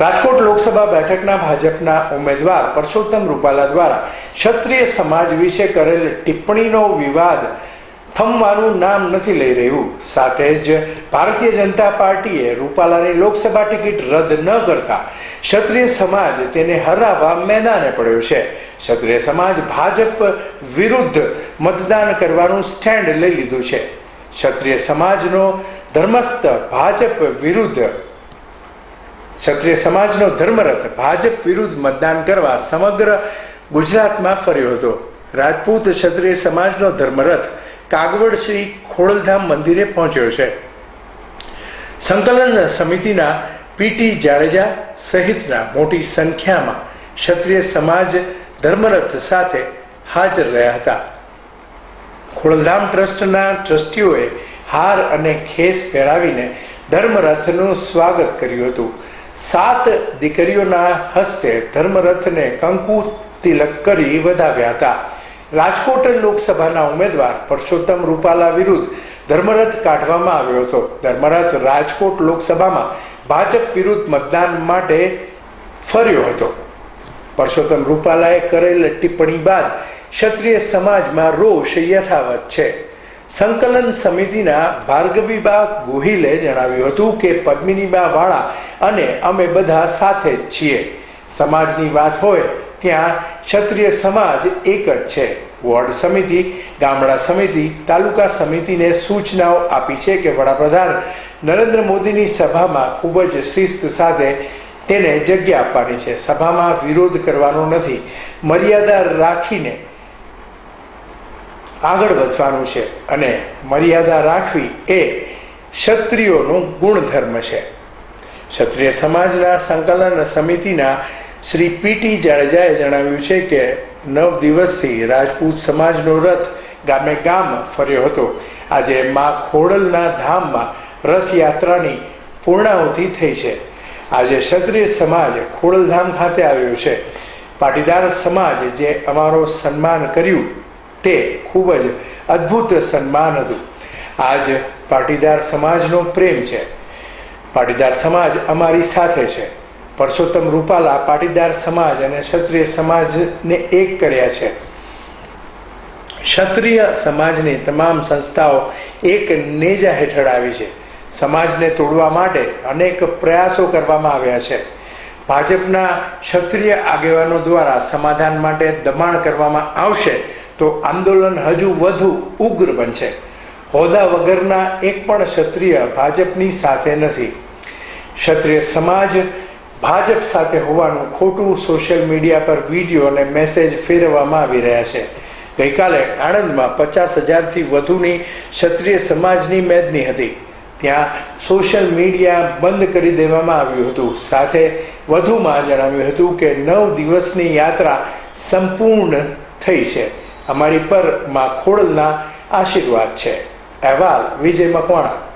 રાજકોટ લોકસભા બેઠકના ભાજપના ઉમેદવાર પરસોત્તમ રૂપાલા દ્વારા ક્ષત્રિય સમાજ વિશે કરેલ ટિપ્પણીનો વિવાદ થમવાનું નામ નથી લઈ રહ્યું. સાથે જ ભારતીય જનતા પાર્ટીએ રૂપાલાની લોકસભા ટિકિટ રદ ન કરતા ક્ષત્રિય સમાજ તેને હરાવવા મેદાને પડ્યો છે. ક્ષત્રિય સમાજ ભાજપ વિરુદ્ધ મતદાન કરવાનું સ્ટેન્ડ લઈ લીધું છે. ક્ષત્રિય સમાજનો ધર્મસ્થ ભાજપ વિરુદ્ધ ક્ષત્રિય સમાજનો ધર્મરથ ભાજપ વિરુદ્ધ મતદાન કરવા સમગ્ર ગુજરાતમાં ફર્યો હતો. રાજપૂત ક્ષત્રિય સમાજનો ધર્મરથ કાગવડ શ્રી ખોડલધામ મંદિરે પહોંચ્યો છે. સંકલન સમિતિના પીટી જાડેજા સહિતના મોટી સંખ્યામાં ક્ષત્રિય સમાજ ધર્મરથ સાથે હાજર રહ્યા હતા. ખોડલધામ ટ્રસ્ટના ટ્રસ્ટીઓએ હાર અને ખેસ પહેરાવીને ધર્મરથનું સ્વાગત કર્યું હતું. સાત દીકરીઓના હસ્તે ધર્મરથને કંકુ તિલક કરી વધાવ્યા હતા. રાજકોટ લોકસભાના ઉમેદવાર પરસોત્તમ રૂપાલા વિરુદ્ધ ધર્મરથ કાઢવામાં આવ્યો હતો. ધર્મરથ રાજકોટ લોકસભામાં ભાજપ વિરુદ્ધ મતદાન માટે ફર્યો હતો. પરસોત્તમ રૂપાલાએ કરેલ ટિપ્પણી બાદ ક્ષત્રિય સમાજમાં રોષ યથાવત છે. સંકલન સમિતિના ભાર્ગવીબા ગોહિલે જણાવ્યું હતું કે પદ્મિનીબા વાળા અને અમે બધા સાથે જ છીએ. સમાજની વાત હોય ત્યાં ક્ષત્રિય સમાજ એક જ છે. વોર્ડ સમિતિ, ગામડા સમિતિ, તાલુકા સમિતિને સૂચનાઓ આપી છે કે વડાપ્રધાન નરેન્દ્ર મોદીની સભામાં ખૂબ જ શિસ્ત સાથે તેને જગ્યા આપવાની છે. સભામાં વિરોધ કરવાનો નથી. મર્યાદા રાખીને આગળ વધવાનું છે અને મર્યાદા રાખવી એ ક્ષત્રિયોનો ગુણધર્મ છે. ક્ષત્રિય સમાજના સંકલન સમિતિના શ્રી પીટી જાડેજાએ જણાવ્યું છે કે નવ દિવસથી રાજપૂત સમાજનો રથ ગામે ગામ ફર્યો હતો. આજે મા ખોડલના ધામમાં રથયાત્રાની પૂર્ણાહુતિ થઈ છે. આજે ક્ષત્રિય સમાજ ખોડલધામ ખાતે આવ્યો છે. પાટીદાર સમાજ જે અમારો સન્માન કર્યું તે ખૂબ જ અદ્ભુત સન્માન હતું. આજ પાટીદાર સમાજનો પ્રેમ છે. પાટીદાર સમાજ અમારી સાથે છે. પરસોત્તમ રૂપાલા પાટીદાર સમાજ અને ક્ષત્રિય સમાજને એક કર્યા છે. ક્ષત્રિય સમાજની તમામ સંસ્થાઓ એક નેજા હેઠળ આવી છે. સમાજને તોડવા માટે અનેક પ્રયાસો કરવામાં આવ્યા છે. ભાજપના ક્ષત્રિય આગેવાનો દ્વારા સમાધાન માટે દબાણ કરવામાં આવશે તો આંદોલન હજુ વધુ ઉગ્ર બનશે. હોદ્દા વગરના એક પણ ક્ષત્રિય ભાજપની સાથે નથી. ક્ષત્રિય સમાજ ભાજપ સાથે હોવાનું ખોટું સોશિયલ મીડિયા પર વીડિયો અને મેસેજ ફેરવવામાં આવી રહ્યા છે. ગઈકાલે આણંદમાં પચાસ હજારથી વધુની ક્ષત્રિય સમાજની મેદની હતી. ત્યાં સોશિયલ મીડિયા બંધ કરી દેવામાં આવ્યું હતું. સાથે વધુમાં જણાવ્યું હતું કે નવ દિવસની યાત્રા સંપૂર્ણ થઈ છે. અમારી પરમાં આશીર્વાદ છે. અહેવાલ વિજય મકવાણા